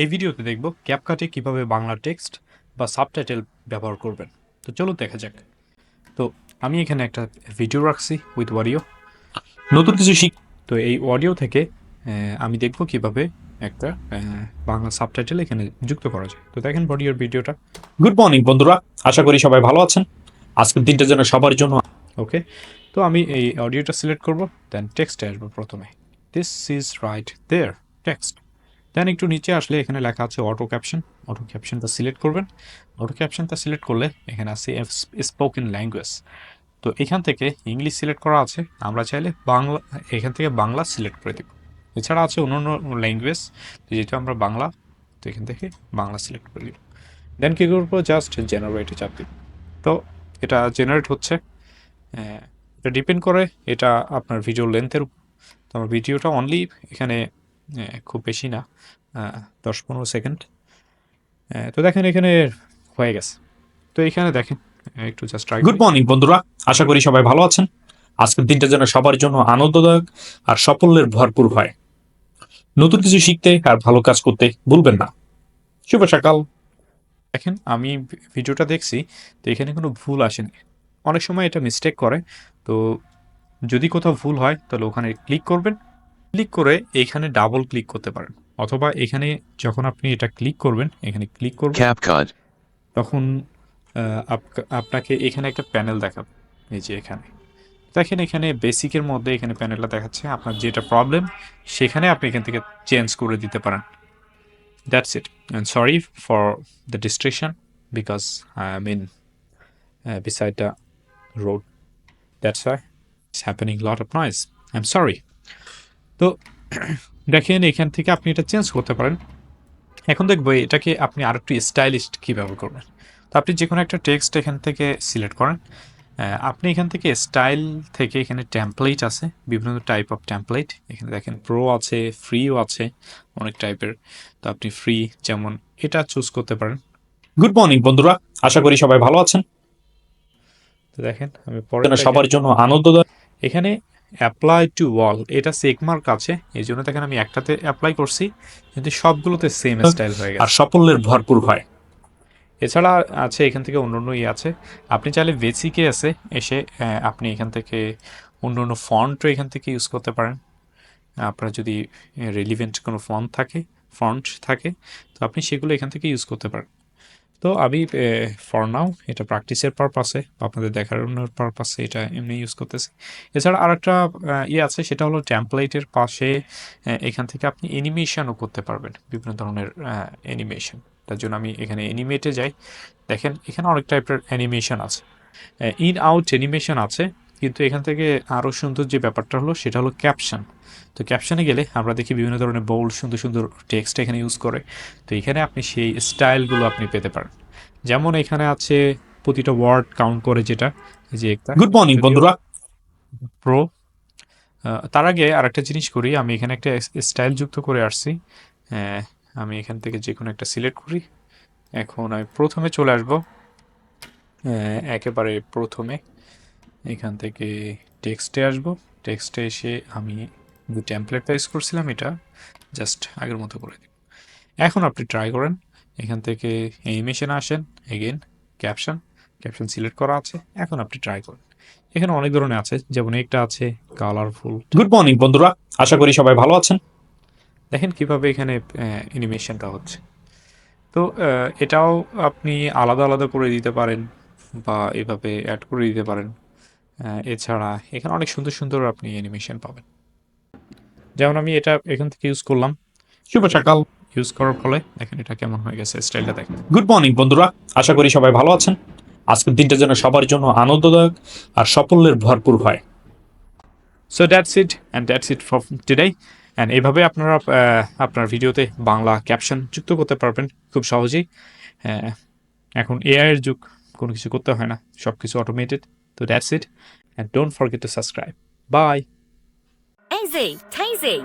এই ভিডিওতে দেখব ক্যাপকাটে কীভাবে বাংলা টেক্সট বা সাবটাইটেল ব্যবহার করবেন। তো চলো দেখা যাক। তো আমি এখানে একটা ভিডিও রাখছি উইথ অডিও নতুন কিছু শিখ তো এই অডিও থেকে আমি দেখব কীভাবে একটা বাংলা সাবটাইটেল এখানে যুক্ত করা যায়। তো দেখেন অডিওর ভিডিওটা গুড মর্নিং বন্ধুরা। আশা করি সবাই ভালো আছেন। আজকের দিনটার জন্য সবার জন্য ওকে তো আমি এই অডিওটা সিলেক্ট করব দেন টেক্সটে আসব প্রথমে। This is right there text then একটু নিচে আসলে এখানে লেখা আছে অটো ক্যাপশন অটো ক্যাপশনটা সিলেক্ট করবেন। অটো ক্যাপশনটা সিলেক্ট করলে এখানে আছে স্পোকেন ল্যাঙ্গুয়েজ তো এখান থেকে ইংলিশ সিলেক্ট করা আছে। আমরা চাইলে বাংলা, এখান থেকে বাংলা সিলেক্ট করে দেব। এছাড়া আছে অন্য অন্য ল্যাঙ্গুয়েজ যেহেতু আমরা বাংলা, তো এখান থেকে বাংলা সিলেক্ট করে দিব। দেন কী করব? জাস্ট জেনারেটে চাপ দিব। তো এটা জেনারেট হচ্ছে। এটা ডিপেন্ড করে এটা আপনার ভিডিও লেন্থের উপর। তো আমার ভিডিওটা অনলি এখানে খুব বেশি না দশ পনেরো সেকেন্ড তো দেখেন এখানে হয়ে গেছে। তো এখানে দেখেন একটু জাস্ট গুড মর্নিং বন্ধুরা। আশা করি সবাই ভালো আছেন। আজকের দিনটা যেন সবার জন্য আনন্দদায়ক আর সাফল্যের ভরপুর হয়। নতুন কিছু শিখতে আর ভালো কাজ করতে ভুলবেন না। শুভ সকাল। দেখেন আমি ভিডিওটা দেখছি তো এখানে কোনো ভুল আসেনি। অনেক সময় এটা মিস্টেক করে তো যদি কোথাও ভুল হয় তাহলে ওখানে ক্লিক করবেন। ক্লিক করে এখানে ডাবল ক্লিক করতে পারেন। অথবা এখানে যখন আপনি এটা ক্লিক করবেন এখানে ক্লিক করবেন. তখন আপ- আপনাকে এখানে একটা প্যানেল দেখাবে। এই যে এখানে। দেখেন এখানে বেসিকের মধ্যে এখানে প্যানেলটা দেখাচ্ছে। আপনার যেটা প্রবলেম সেখানে আপনি এখান থেকে চেঞ্জ করে দিতে পারেন। That's it and sorry for the distraction because I I mean beside the road that's why it's happening lot of noise I am sorry তো দেখেন এখান থেকে আপনি এটা চেঞ্জ করতে পারেন। এখন দেখব এটাকে আপনি আর একটু স্টাইলিশ কীভাবে করবেন। তো আপনি যে কোনো একটা টেক্সট এখান থেকে সিলেক্ট করেন। আপনি এখান থেকে স্টাইল থেকে এখানে টেমপ্লেট আছে বিভিন্ন টাইপ অফ টেমপ্লেট এখানে দেখেন প্রো আছে ফ্রিও আছে অনেক টাইপের তো আপনি ফ্রি যেমন এটা চুজ করতে পারেন। গুড মর্নিং বন্ধুরা। আশা করি সবাই ভালো আছেন। তো দেখেন আমি পরে সবার জন্য আনন্দদায়ক এখানে অ্যাপ্লাই টু ওয়াল এটা চেকমার্ক আছে এই জন্য দেখেন আমি একটাতে অ্যাপ্লাই করছি কিন্তু সবগুলোতে সেম স্টাইল হয়ে গেছে। আর সাফল্যের ভরপুর হয়। এছাড়া আছে এখান থেকে অন্য অন্য ইয়ে আছে আপনি চাইলে বেসিকে আছে এসে আপনি এখান থেকে অন্য অন্য ফন্টও এখান থেকে ইউজ করতে পারেন। আপনার যদি রেলিভেন্ট কোনো ফন্ট থাকে ফন্ট থাকে তো আপনি সেগুলো এখান থেকে ইউজ করতে পারেন। তো আমি ফর নাও এটা প্র্যাকটিসের পারপাসে আপনাদের দেখানোর পারপাসে এটা এমনি ইউজ করতেছি। এছাড়া আর একটা ইয়ে আছে, সেটা হলো ট্যাম্পলেটের পাশে এখান থেকে আপনি অ্যানিমেশনও করতে পারবেন, বিভিন্ন ধরনের অ্যানিমেশন তার জন্য আমি এখানে অ্যানিমেটে যাই। দেখেন, এখানে অনেক টাইপের অ্যানিমেশন আছে। ইন আউট অ্যানিমেশন আছে কিন্তু এখান থেকে আরও সুন্দর যে ব্যাপারটা হলো সেটা হলো ক্যাপশন তো ক্যাপশনে গেলে আমরা দেখি বিভিন্ন ধরনের বোল্ড সুন্দর সুন্দর টেক্সট এখানে ইউজ করে। তো এখানে আপনি সেই স্টাইলগুলো আপনি পেতে পারেন। যেমন এখানে আছে প্রতিটা ওয়ার্ড কাউন্ট করে যেটা যে একটা গুড মর্নিং বন্ধুরা। প্রো তার আগে আরেকটা জিনিস করি। আমি এখানে একটা স্টাইল যুক্ত করে আসছি। আমি এখান থেকে যে কোনো একটা সিলেক্ট করি। এখন আমি প্রথমে চলে আসব। একেবারে প্রথমে। এখান থেকে টেক্সটে আসব। টেক্সটে এসে আমি যে টেমপ্লেটটা ইউজ করছিলাম এটা জাস্ট আগের মতো করে দিই এখন আপনি ট্রাই করেন। এখান থেকে অ্যানিমেশন আসেন। এগেন ক্যাপশন ক্যাপশন সিলেক্ট করা আছে। এখন আপনি ট্রাই করেন। এখানে অনেক ধরনের আছে। যেমন একটা আছে কালারফুল গুড মর্নিং বন্ধুরা। আশা করি সবাই ভালো আছেন। দেখেন কীভাবে এখানে অ্যানিমেশনটা হচ্ছে। তো এটাও আপনি আলাদা আলাদা করে দিতে পারেন বা এভাবে অ্যাড করে দিতে পারেন। এছাড়া এখানে অনেক সুন্দর সুন্দর আপনি অ্যানিমেশন পাবেন। যেমন আমি এটা এখান থেকে ইউজ করলাম। শুভ সকাল ইউজ করার ফলে দেখেন এটা কেমন হয়ে গেছে স্টাইলটা দেখেন। গুড মর্নিং বন্ধুরা। আশা করি সবাই ভালো আছেন। আজকের দিনটা যেন সবার জন্য আনন্দদায়ক আর সাফল্যের ভরপুর হয়। So that's it and that's it for today and এইভাবে আপনারা আপনার ভিডিওতে বাংলা ক্যাপশন যুক্ত করতে পারবেন খুব সহজেই। এখন এআইয়ের যুগ কোনো কিছু করতে হয় না। সব কিছু অটোমেটেড তো that's it and don't forget to subscribe bye Easy, tasty.